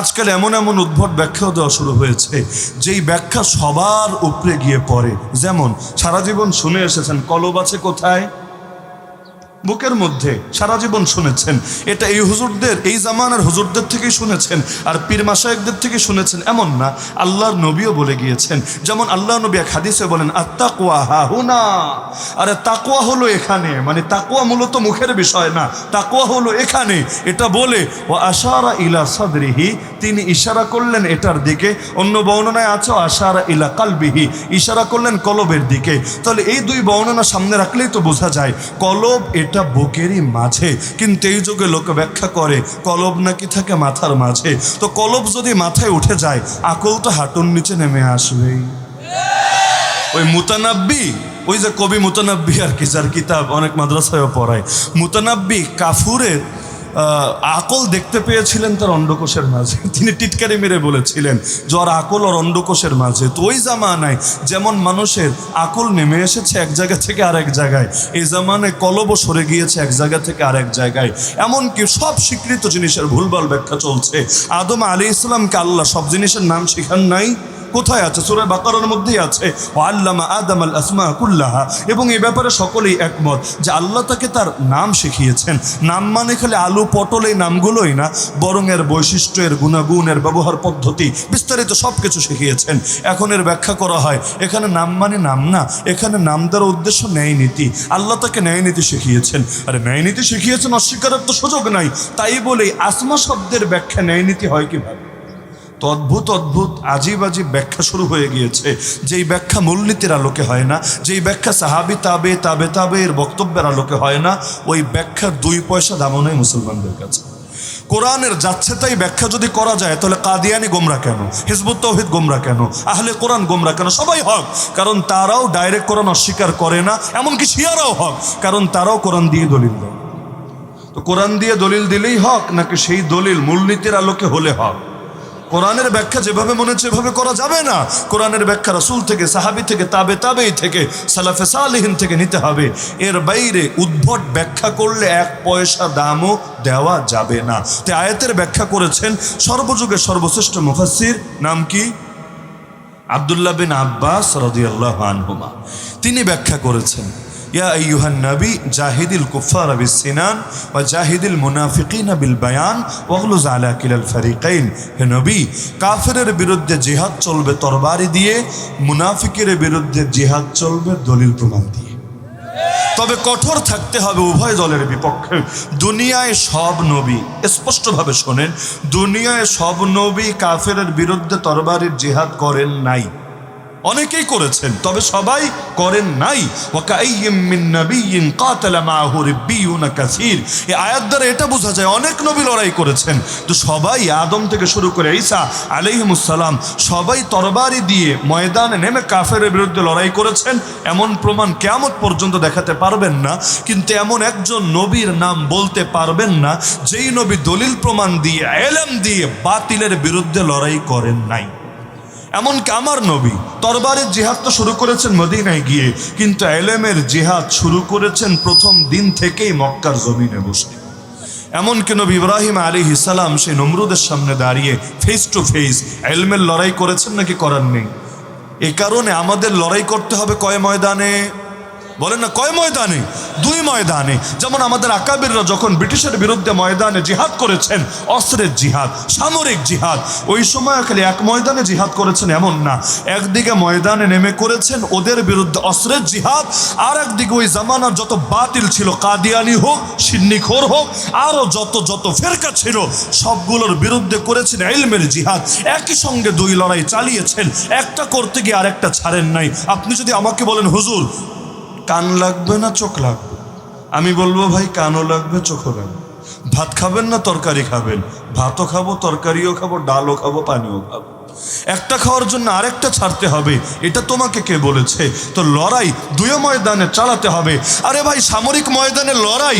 আজকাল এমন এমন উদ্ভট ব্যাখ্যাও দেওয়া শুরু হয়েছে, যেই ব্যাখ্যা সবার উপরে গিয়ে পড়ে। যেমন, সারা জীবন শুনে এসেছেন, কলব আছে কোথায়? বুকের মধ্যে সারা জীবন শুনেছেন। এটা এই হুজুরদের, এই জামানার হুজুরদের থেকেই শুনেছেন আর পীর মাসায়কদের থেকে শুনেছেন। এমন না, আল্লাহর নবীও বলে গিয়েছেন। যেমন আল্লাহ নবী এক হাদিসে বলেন আত্মাকুয়া হা হুনা আরে তাকুয়া হলো এখানে মানে তাকুয়া মূলত মুখের বিষয় না। তাকুয়া হলো এখানে, এটা বলে ও আশারা ইলা সাদরিহি, তিনি ইশারা করলেন এটার দিকে। অন্য বর্ণনায় আছে আশারা ইলা কালবিহি, ইশারা করলেন কলবের দিকে। তাহলে এই দুই বর্ণনা সামনে রাখলেই তো বোঝা যায়, কলব এটা বুকেরই মাঝে। কিন্তু এই যুগে লোকে ব্যাখ্যা করে, কলব নাকি থাকে মাথার মাঝে। তো কলব যদি মাথায় উঠে যায়, আকল তো হাঁটুর নিচে নেমে আসবেই। ওই মুতানাব্বি, ওই যে কবি মুতানাব্বি আর কি, যার কিতাব অনেক মাদ্রাসায়ও পড়ায়। মুতানাব্বি কাফুরের আকল দেখতে পেয়েছিলেন তার অন্ডকোষের মাঝে। তিনি টিটকারি মেরে বলেছিলেন, জ্বর আকল আর অন্ডকোষের মাঝে। তো ওই জামানায় যেমন মানুষের আকল নেমে এসেছে এক জায়গা থেকে আরেক জায়গায়, এই জামানায় কলবও সরে গিয়েছে এক জায়গা থেকে আরেক জায়গায়। এমনকি সব স্বীকৃত জিনিসের ভুলভাল ব্যাখ্যা চলছে। আদম আলী ইসলামকে আল্লাহ সব জিনিসের নাম শিখান নাই? কোথায় আছে? সুরে বাকারের মধ্যেই আছে। ও আল্লামা আদম আল আসমা কুল্লাহা। এবং এ ব্যাপারে সকলেই একমত যে আল্লাহ তাকে তার নাম শিখিয়েছেন। নাম মানে খালি আলু পটল এই নামগুলোই না, বরং এর বৈশিষ্ট্য এর গুণাগুণ এর ব্যবহার পদ্ধতি, বিস্তারিত সব কিছু শিখিয়েছেন। এখন এর ব্যাখ্যা করা হয়, এখানে নাম মানে নাম না, এখানে নাম দেওয়ার উদ্দেশ্য ন্যায় নীতি। আল্লাহ তাকে ন্যায় নীতি শিখিয়েছেন। আরে ন্যায় নীতি শিখিয়েছেন অস্বীকারের তো সুযোগ নাই। তাই বলেই আসমা শব্দের ব্যাখ্যা ন্যায় নীতি হয় কীভাবে? অদ্ভুত অদ্ভুত, আজীব আজীব ব্যাখ্যা শুরু হয়ে গিয়েছে। যেই ব্যাখ্যা মূলনীতির আলোকে হয় না, যেই ব্যাখ্যা সাহাবি, তাবে তাবে তাবে এর বক্তব্যের আলোকে হয় না, ওই ব্যাখ্যার দুই পয়সা দামও নেই মুসলমানদের কাছে। কোরআনের যাচ্ছে তাই ব্যাখ্যা যদি করা যায়, তাহলে কাদিয়ানি গোমরা কেন? হিজবুত তৌহিদ গোমরা কেন? আহলে কোরআন গোমরা কেন? সবাই হক, কারণ তারাও ডাইরেক্ট কোরআন অস্বীকার করে না, এমনকি শিয়ারাও হক, কারণ তারাও কোরআন দিয়ে দলিল দেয়। তো কোরআন দিয়ে দলিল দিলেই হক, নাকি সেই দলিল মূলনীতির আলোকে হলে হক? কোরআনের ব্যাখ্যা যেভাবে মনে হচ্ছে এভাবে করা যাবে না। কোরআনের ব্যাখ্যা রাসুল থেকে, সাহাবি থেকে, তাবে তাবেই থেকে, সালাফে সালেহিন থেকে নিতে হবে। এর বাইরে উদ্ভট ব্যাখ্যা করলে এক পয়সা দামও দেওয়া যাবে না। তো আয়াতের ব্যাখ্যা করেছেন সর্বযুগের সর্বশ্রেষ্ঠ মুফাসসির নাম কি? আবদুল্লাহ বিন আব্বাস রাদিয়াল্লাহু আনহুমা। তিনি ব্যাখ্যা করেছেন ইয়া আইয়ুহান নবী জাহিদিল কুফার বিসিনান ওয়া জাহিদিল মুনাফিকিন বিল বায়ান ওয়াগলুজ আলা কিলাল ফারিকাইন হে নবী, কাফেরের বিরুদ্ধে জিহাদ চলবে তরবারি দিয়ে, মুনাফিকের বিরুদ্ধে জিহাদ চলবে দলিল প্রমাণ দিয়ে। তবে কঠোর থাকতে হবে উভয় দলের বিপক্ষে। দুনিয়ায় সব নবী, স্পষ্টভাবে শোনেন, দুনিয়ায় সব নবী কাফেরের বিরুদ্ধে তরবারির জিহাদ করেন নাই। অনেকেই করেছেন, তবে সবাই করেন নাই। এই আয়াত দ্বারা এটা বোঝা যায়, অনেক নবী লড়াই করেছেন। তো সবাই আদম থেকে শুরু করে ঈসা আলাইহিমুস সালাম, সবাই তরবারি দিয়ে ময়দানে নেমে কাফের বিরুদ্ধে লড়াই করেছেন। এমন প্রমাণ কেমন পর্যন্ত দেখাতে পারবেন না, কিন্তু এমন একজন নবীর নাম বলতে পারবেন না, যেই নবী দলিল প্রমাণ দিয়ে, এলেম দিয়ে বাতিলের বিরুদ্ধে লড়াই করেন নাই। এমনকি আমার নবী তরবারের জেহাদ তো শুরু করেছেন মদিনায় গিয়ে, কিন্তু এলেমের জেহাদ শুরু করেছেন প্রথম দিন থেকেই মক্কার জমিনে বসে। এমনকি নবী ইব্রাহিম আলী সালাম সেই নমরুদের সামনে দাঁড়িয়ে ফেস টু ফেস এলমের লড়াই করেছেন নাকি করার নেই? এ কারণে আমাদের লড়াই করতে হবে কয় ময়দানে? বলেন না, কয় ময়দানে? দুই ময়দানে। যেমন আমাদের আকাবিররা যখন ব্রিটিশের বিরুদ্ধে ময়দানে জিহাদ করেছেন, অস্ত্রের জিহাদ, সামরিক জিহাদ, ওই সময় খালি এক ময়দানে জিহাদ করেছেন এমন না। একদিকে ময়দানে নেমে করেছেন ওদের বিরুদ্ধে অস্ত্রের জিহাদ, আর একদিকে ওই জামানার যত বাতিল ছিল কাদিয়ানি হোক সিন্নিখোর হোক আরও যত যত ফেরকা ছিল, সবগুলোর বিরুদ্ধে করেছেন এলমের জিহাদ। একই সঙ্গে দুই লড়াই চালিয়েছেন, একটা করতে গিয়ে আরেকটা ছাড়েন নাই। আপনি যদি আমাকে বলেন, হুজুর কান লাগবে না চোখ লাগবে? আমি বলব, ভাই, কানও লাগবে, চোখও লাগবে। ভাত খাবেন না তরকারি খাবেন? ভাতও খাব, তরকারিও খাব, ডালও খাব, পানিও খাব। একটা খাওয়ার জন্য আরেকটা ছাড়তে হবে। এটা তোমাকে কে বলেছে? তো লড়াই দুই ময়দানে চালাতে হবে। আরে ভাই, সামরিক ময়দানে লড়াই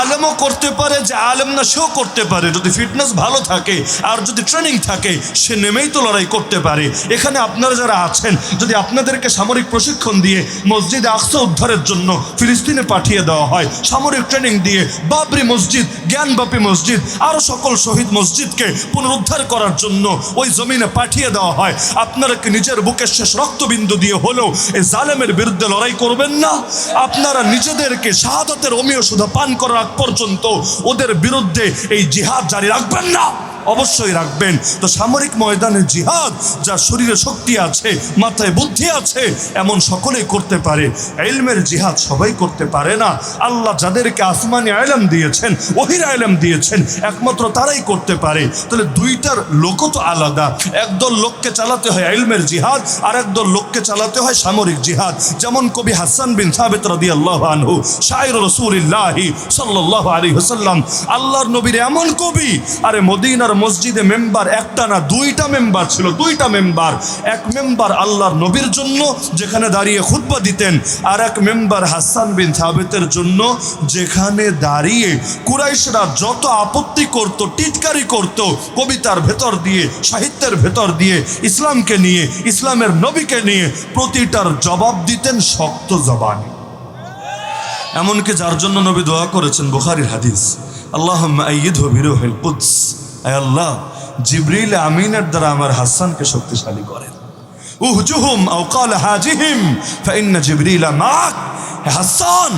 আলেমও করতে পারে যে আলেম না, সেও করতে পারে। যদি ফিটনেস ভালো থাকে আর যদি ট্রেনিং থাকে, সে নেমেই তো লড়াই করতে পারে। এখানে আপনারা যারা আছেন, যদি আপনাদেরকে সামরিক প্রশিক্ষণ দিয়ে মসজিদে আকসা উদ্ধারের জন্য ফিলিস্তিনে পাঠিয়ে দেওয়া হয়, সামরিক ট্রেনিং দিয়ে বাবরি মসজিদ, জ্ঞানবাপী মসজিদ আরও সকল শহীদ মসজিদকে পুনরুদ্ধার করার জন্য ওই জমিনে পাঠিয়ে দেওয়া হয়। আপনারা কি নিজের বুকের শেষ রক্তবিন্দু দিয়ে হলেও এই জালেমের বিরুদ্ধে লড়াই করবেন না। আপনারা নিজেদেরকে শাহাদতের অমীয় সুধা পান করার পর্যন্ত ওদের বিরুদ্ধে এই জিহাদ জারি রাখবেন না। অবশ্যই রাখবেন। তো সামরিক ময়দানে জিহাদ, যার শরীরে শক্তি আছে, মাথায় বুদ্ধি আছে, এমন সকলেই করতে পারে। এলমের জিহাদ সবাই করতে পারে না। আল্লাহ যাদেরকে আসমানি আয়লাম দিয়েছেন, ওহির আয়লাম দিয়েছেন, একমাত্র তারাই করতে পারে। তাহলে দুইটার লোকও তো আলাদা। একদল লোককে চালাতে হয় এলমের জিহাদ, আর একদল লোককে চালাতে হয় সামরিক জিহাদ। যেমন কবি হাসান বিন সাবেত রাদি আল্লাহ আনহু, শাইর রসুলিল্লাহি সাল্লাহ আলী হাসাল্লাম আল্লাহর নবীর এমন কবি, আরে মদিনার মসজিদে মেম্বার, একটা না, দুইটা মেম্বার ছিল, দুইটা মেম্বার। এক মেম্বার আল্লাহর নবীর জন্য, যেখানে দাঁড়িয়ে খুতবা দিতেন, আর এক মেম্বার হাসান বিন সাবেতের জন্য, যেখানে দাঁড়িয়ে কুরাইশরা যত আপত্তি করত, টিটকারি করত, কবিতার ভেতর দিয়ে, সাহিত্যের ভেতর দিয়ে, ইসলামকে নিয়ে, ইসলামের নবীকে নিয়ে প্রতিটার জবাব দিতেন শক্ত জবানে। এমনকি যার জন্য নবী দোয়া করেছেন, বুখারির হাদিস। আল্লাহ আইয়িদ বিরোহেল কুদস। আল্লাহ জিবরিল আমিনের দ্বারা আমার হাসানকে শক্তিশালী করেন। উহজুহুম আও কাল হাজিহিম, ফাইন্না জিবরিল মাক হাসান,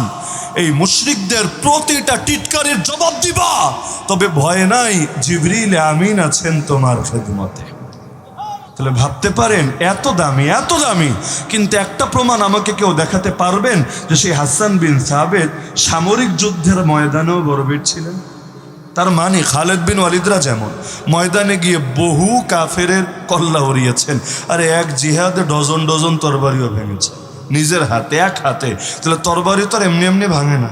এই মুশরিকদের প্রতিটা টিটকারির জবাব দিবা, তবে ভয় নাই জিবরিল আমিন আছেন তোমার খেদমতে। তাহলে ভাবতে পারেন, এত দামি এত দামি, কিন্তু একটা প্রমাণ আমাকে কেউ দেখাতে পারবেন যে সেই হাসান বিন সাবেদ সামরিক যুদ্ধের ময়দানেও গর্বের ছিলেন। তার মানে খালেদ বিন ওয়ালিদরা যেমন ময়দানে গিয়ে বহু কাফেরের কল্লা উড়িয়েছেন, আর এক জিহাদে ডজন ডজন তরবারিও ভেঙেছে। নিজের হাতে, এক হাতে। তাহলে তরবারি তো এমনি এমনি ভাঙে না।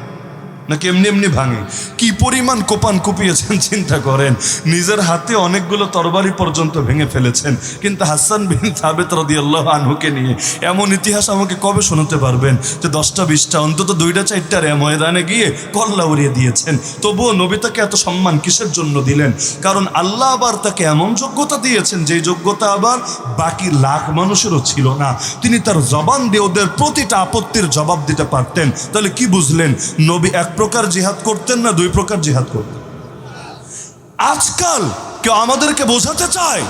নাকি এমনি এমনি ভাঙে? কি পরিমাণ কোপান কুপিয়েছেন, চিন্তা করেন। নিজের হাতে অনেকগুলো তরবারি পর্যন্ত ভেঙে ফেলেছেন। কিন্তু হাসান বিন সাবেত রদিয়াল্লাহ আনহুকে নিয়ে এমন ইতিহাস আমাকে কবে শোনাতে পারবেন যে দশটা, বিশটা, অন্তত দুইটা, চারটা রে ময়দানে গিয়ে কল্লা উড়িয়ে দিয়েছেন? তবুও নবী তাকে এত সম্মান কিসের জন্য দিলেন? কারণ আল্লাহ আবার তাকে এমন যোগ্যতা দিয়েছেন যে যোগ্যতা আবার বাকি লাখ মানুষেরও ছিল না। তিনি তার জবান দিয়ে ওদের প্রতিটা আপত্তির জবাব দিতে পারতেন। তাহলে কি বুঝলেন? নবী এক প্রকার জিহাদ করতেন না, দুই প্রকার জিহাদ করতেন। আজকাল কেউ আমাদেরকে বোঝাতে চায়,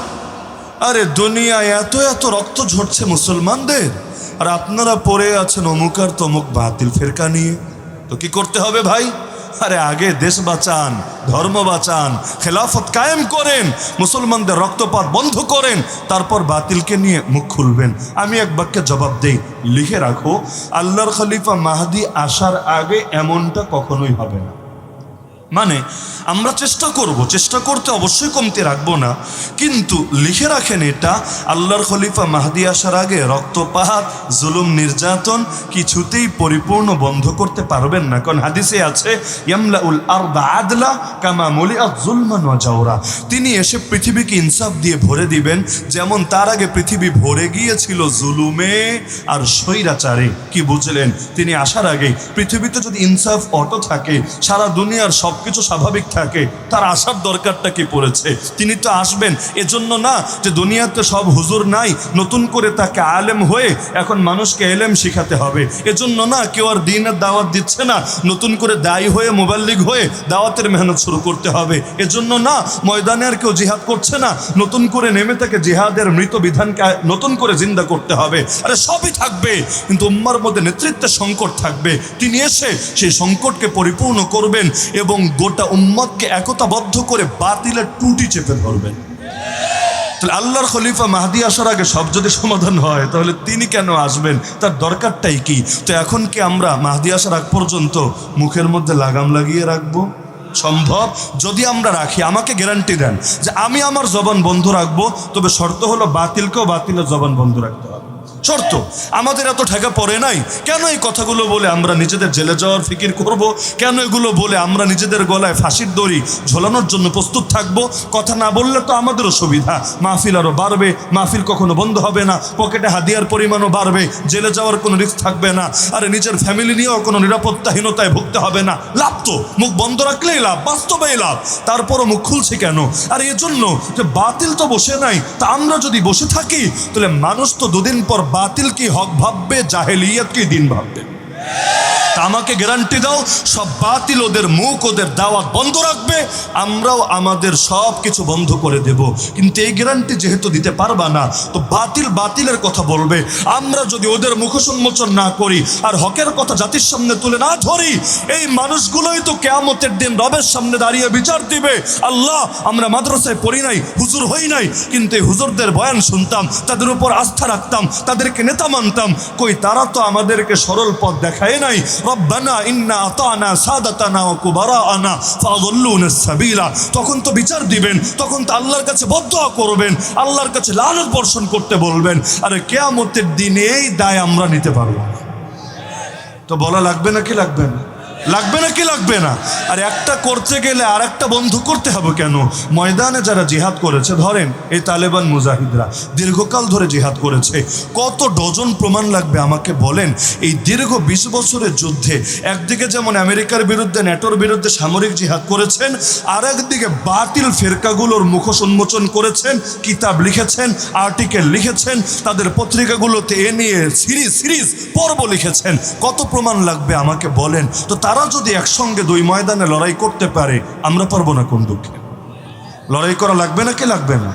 আরে দুনিয়ায় এত এত রক্ত ঝরছে মুসলমানদের, আর আপনারা পড়ে আছেন অমুক আর তমুক বাতিল ফেরকা নিয়ে। তো কি করতে হবে ভাই? আরে আগে দেশ বাঁচান, ধর্ম বাঁচান, খেলাফত কায়েম করেন, মুসলমানদের রক্তপাত বন্ধ করেন, তারপর বাতিলকে নিয়ে মুখ খুলবেন। আমি এক বাক্যে জবাব দেই, লিখে রাখো, আল্লাহর খলিফা মাহাদি আসার আগে এমনটা কখনোই হবে না। মানে আমরা চেষ্টা করব, চেষ্টা করতে অবশ্যই কমতে রাখব না, কিন্তু লিখে রাখেন এটা, আল্লাহর খলিফা মাহাদি আসার আগে রক্তপাত, জুলুম, নির্যাতন কিছুতেই পরিপূর্ণ বন্ধ করতে পারবেন না। কারণ হাদিসে আছে ইয়ামলা উল আর বা আদলা কামা মলিয়া জুলমান ওয়াজাওরা তিনি এসে পৃথিবীকে ইনসাফ দিয়ে ভরে দিবেন, যেমন তার আগে পৃথিবী ভরে গিয়েছিল জুলুমে আর স্বৈরাচারে। কি বুঝলেন? তিনি আসার আগে পৃথিবীতে যদি ইনসাফ অটো থাকে, সারা দুনিয়ার সব কিছু স্বাভাবিক থাকে, তার আসার দরকারটা কি পড়েছে? তিনি তো আসবেন। এজন্য না যে দুনিয়াতে সব হুজুর নাই, নতুন করে তাকে আলেম হয়ে এখন মানুষকে এলেম শিখাতে হবে। এজন্য না কেউ আর দিনের দাওয়াত দিচ্ছে না, নতুন করে দায়ী হয়ে মোবাল্লিগ হয়ে দাওয়াতের মেহনত শুরু করতে হবে। এজন্য না ময়দানে আর কেউ জিহাদ করছে না, নতুন করে নেমে তাকে জিহাদের মৃত বিধানকে নতুন করে জিন্দা করতে হবে। আরে সবই থাকবে, কিন্তু উম্মার মধ্যে নেতৃত্বের সংকট থাকবে। তিনি এসে সেই সংকটকে পরিপূর্ণ করবেন এবং গোটা উম্মতকে একতাবদ্ধ করে বাতিলের টুটি চেপে ধরবেন। তাহলে আল্লাহর খলিফা মাহাদি আসার আগে সব যদি সমাধান হয়, তাহলে তিনি কেন আসবেন? তার দরকারটাই কি? তো এখন কি আমরা মাহাদি আসার আগ পর্যন্ত মুখের মধ্যে লাগাম লাগিয়ে রাখব? সম্ভব? যদি আমরা রাখি, আমাকে গ্যারান্টি দেন যে আমি আমার জবান বন্ধ রাখব, তবে শর্ত হলো বাতিলকেও বাতিলের জবান বন্ধ রাখতে হবে। শর্ত, আমাদের এত ঠেকা পড়ে নাই। কেন এই কথাগুলো বলে আমরা নিজেদের জেলে যাওয়ার ফিকির করব? কেন এগুলো বলে আমরা নিজেদের গলায় ফাঁসির দড়ি ঝোলানোর জন্য প্রস্তুত থাকব? কথা না বললে তো আমাদেরও সুবিধা। মাহফিল আরও বাড়বে, মাহফিল কখনো বন্ধ হবে না। পকেটে হাদিয়ার পরিমাণও বাড়বে, জেলে যাওয়ার কোনো রিস্ক থাকবে না। আর নিজের ফ্যামিলি নিয়েও কোনো নিরাপত্তাহীনতায় ভুগতে হবে না। লাভ তো, মুখ বন্ধ রাখলেই লাভ, বাস্তবেই লাভ। তারপরও মুখ খুলছে কেন? আর এই জন্য যে বাতিল তো বসে নাই, তা আমরা যদি বসে থাকি, তাহলে মানুষ তো দুদিন পর বাতিল কি হক ভাববে জাহেলিয়াত কি দিন ভাববে? আমাকে গ্যারান্টি দাও, সব বাতিল ওদের মুখ, ওদের দাওয়াত বন্ধ রাখবে, আমরাও আমাদের সব কিছু বন্ধ করে দেব। কিন্তু এই গ্যারান্টি যেহেতু দিতে পারবা না, তো বাতিল বাতিলের কথা বলবে। আমরা যদি ওদের মুখ সম্মোচন না করি, আর হকের কথা জাতির সামনে তুলে না ধরি, এই মানুষগুলোই তো কেয়ামতের দিন রবের সামনে দাঁড়িয়ে বিচার দিবে। আল্লাহ, আমরা মাদ্রাসায় পড়ি নাই, হুজুর হই নাই, কিন্তু এই হুজুরদের বয়ান শুনতাম, তাদের উপর আস্থা রাখতাম, তাদেরকে নেতা মানতাম, কই তারা তো আমাদেরকে সরল পথ দেখায় নাই রব্বানা ইন্না আতানা সাদাতানা কুবারাআনা ফাদাল্লুনা সাবিলা। তখন তো বিচার দিবেন, তখন তো আল্লাহর কাছে বদদোয়া করবেন, আল্লাহর কাছে লানত বর্ষণ করতে বলবেন। আরে কেয়ামতের দিনে এই দায় আমরা নিতে পারব। তো বলা লাগবে নাকি লাগবে না? লাগবে না কি লাগবে না? আর একটা করতে গেলে আর একটা বন্ধ করতে হবে কেন? ময়দানে যারা জিহাদ করেছে, ধরেন এই তালেবান মুজাহিদরা, দীর্ঘকাল ধরে জিহাদ করেছে, কত ডজন প্রমাণ লাগবে আমাকে বলেন? এই দীর্ঘ বিশ বছরের যুদ্ধে একদিকে যেমন আমেরিকার বিরুদ্ধে, ন্যাটোর বিরুদ্ধে সামরিক জিহাদ করেছেন আর একদিকে বাতিল ফেরকাগুলোর মুখোশ উন্মোচন করেছেন, কিতাব লিখেছেন, আর্টিকেল লিখেছেন, তাদের পত্রিকাগুলোতে এ নিয়ে সিরিজ সিরিজ, পর্ব লিখেছেন। কত প্রমাণ লাগবে আমাকে বলেন? তো তারা যদি একসঙ্গে দুই ময়দানে লড়াই করতে পারে, আমরা পারব না কোন দুঃখে। লড়াই করা লাগবে না কি লাগবে না?